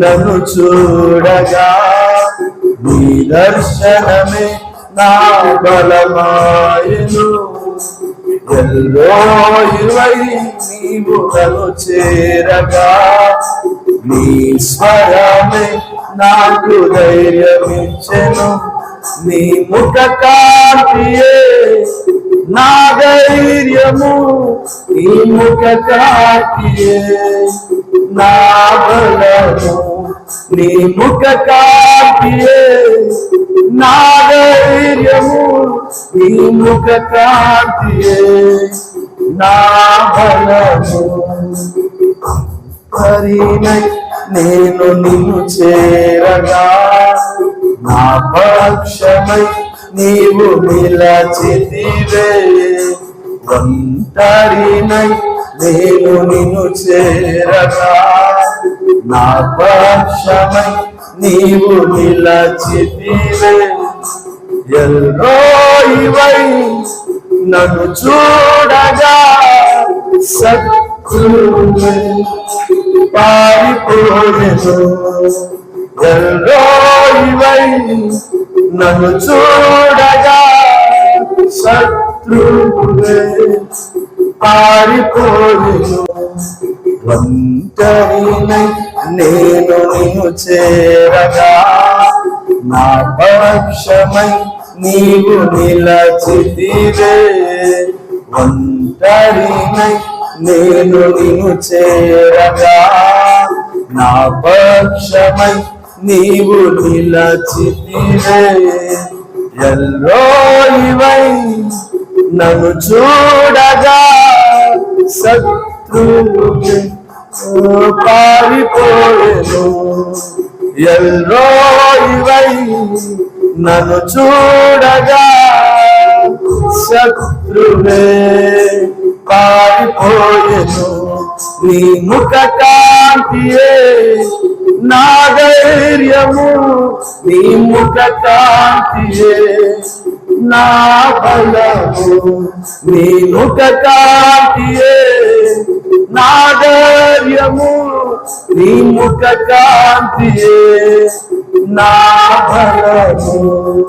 నన్ను చూడగా నీ దర్శనమే నా బలమాయను. ఎల్లో ఎల్లోయివై నీవు నన్ను చేరగా నీ స్వరమే నాకు ధైర్యమించెను నీ ముఖ కాంతియే నా ధైర్యము నీ ముఖ కాంతియే నా బలము నీ ముఖ కాంతియే నా ధైర్యము నీ ముఖ కాంతియే నా బలము హరినై నేను నిన్ను చేరగా నా పక్షమై నీవు నిలచితివే ఒంటరినై నేను నిన్ను చేరగా. నా పక్షమై నీవు నిలచితివే ఎల్లోయివై నన్ను చూడగా శత్రువే పారిపోయెను. ఎల్లోయివై నన్ను చూడగా శత్రువులే పారిపోయెను. ఒంటరినై నేను నిన్ను చేరగా నా పక్షమై నీవు నిలచితివే. ఒంటరినై నేను నిన్ను చేరగా నా పక్షమై నీవు నిలచితివే. ఎల్లోయివై నన్ను చూడగా శత్రువుకి పారిపోయేను. ఎల్లోయివై నన్ను చూడగా శత్రువే పారిపోయేను. నీ ముఖ కాంతియే నాగ ధైర్యము నీ ముఖ కాంతియే నా బలము. నీ ముఖ కాంతియే నా ధైర్యము. నీ ముఖ కాంతియే నా బలము.